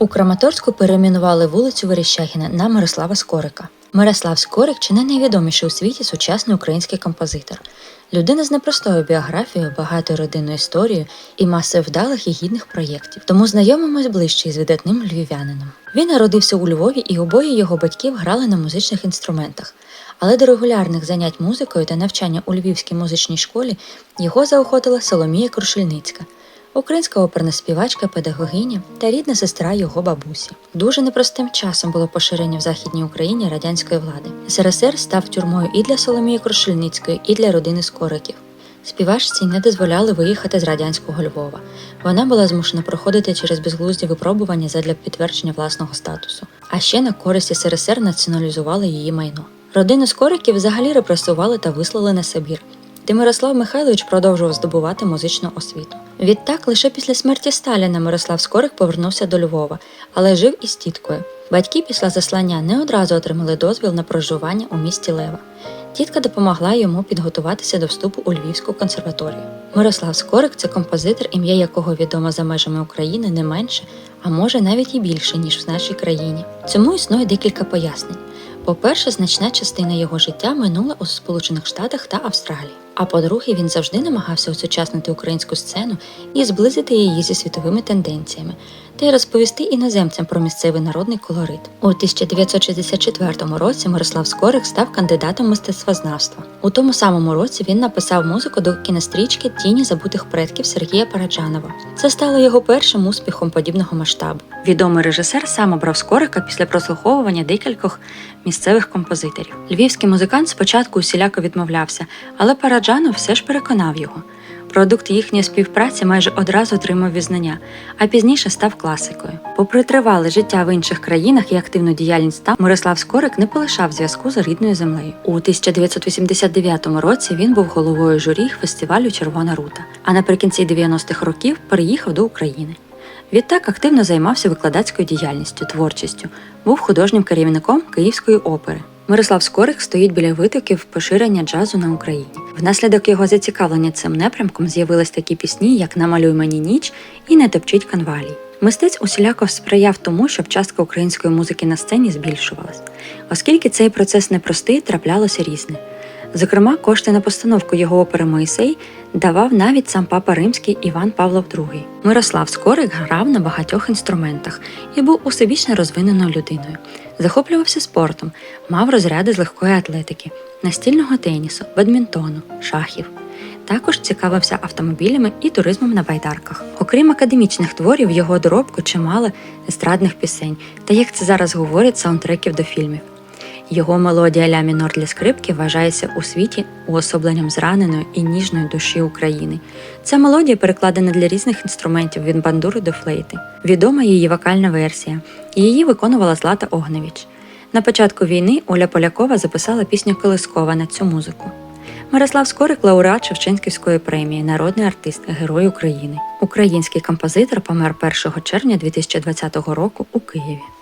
У Краматорську перейменували вулицю Верещагіна на Мирослава Скорика. Мирослав Скорик чи не найвідоміший у світі сучасний український композитор. Людина з непростою біографією, багатою родинною історією і масою вдалих і гідних проєктів. Тому знайомимось ближче із видатним львів'янином. Він народився у Львові, і обоє його батьків грали на музичних інструментах. Але до регулярних занять музикою та навчання у Львівській музичній школі його заохотила Соломія Крушельницька, українська оперна співачка, педагогиня та рідна сестра його бабусі. Дуже непростим часом було поширення в Західній Україні радянської влади. СРСР став тюрмою і для Соломії Крушельницької, і для родини Скориків. Співачці не дозволяли виїхати з радянського Львова. Вона була змушена проходити через безглузді випробування задля підтвердження власного статусу. А ще на користь СРСР націоналізували її майно. Родину Скориків взагалі репресували та вислали на Сибір, де Мирослав Михайлович продовжував здобувати музичну освіту. Відтак, лише після смерті Сталіна Мирослав Скорик повернувся до Львова, але жив із тіткою. Батьки після заслання не одразу отримали дозвіл на проживання у місті Лева. Тітка допомогла йому підготуватися до вступу у Львівську консерваторію. Мирослав Скорик це композитор, ім'я якого відомо за межами України не менше, а може навіть і більше, ніж в нашій країні. Цьому існує декілька пояснень. По-перше, значна частина його життя минула у Сполучених Штатах та Австралії. А по-друге, він завжди намагався осучаснити українську сцену і зблизити її зі світовими тенденціями, та й розповісти іноземцям про місцевий народний колорит. У 1964 році Мирослав Скорик став кандидатом мистецтвознавства. У тому самому році він написав музику до кінострічки Тіні забутих предків Сергія Параджанова. Це стало його першим успіхом подібного масштабу. Відомий режисер сам обрав Скорика після прослуховування декількох місцевих композиторів. Львівський музикант спочатку усіляко відмовлявся, але Параджанов все ж переконав його. Продукт їхньої співпраці майже одразу отримав візнання, а пізніше став класикою. Попри тривале життя в інших країнах і активну діяльність там, Мирослав Скорик не полишав зв'язку з рідною землею. У 1989 році він був головою журі фестивалю Червона рута, а наприкінці 90-х років переїхав до України. Відтак активно займався викладацькою діяльністю, творчістю, був художнім керівником Київської опери. Мирослав Скорик стоїть біля витоків поширення джазу на Україні. Внаслідок його зацікавлення цим напрямком з'явились такі пісні, як Намалюй мені ніч і Не топчіть канвалій. Мистець усіляко сприяв тому, щоб частка української музики на сцені збільшувалась. Оскільки цей процес непростий, траплялося різне. Зокрема, кошти на постановку його опери Моїсей давав навіть сам папа римський Іван Павлов II. Мирослав Скорик грав на багатьох інструментах і був усебічно розвиненою людиною. Захоплювався спортом, мав розряди з легкої атлетики, настільного тенісу, бадмінтону, шахів. Також цікавився автомобілями і туризмом на байдарках. Окрім академічних творів, його доробку чимало естрадних пісень та, як це зараз говорять, саундтреків до фільмів. Його мелодія ля мінор для скрипки вважається у світі уособленням зраненої і ніжної душі України. Ця мелодія перекладена для різних інструментів від бандури до флейти. Відома її вокальна версія. Її виконувала Злата Огневіч. На початку війни Оля Полякова записала пісню Колискова на цю музику. Мирослав Скорик лауреат Шевченківської премії, народний артист, Герой України. Український композитор помер 1 червня 2020 року у Києві.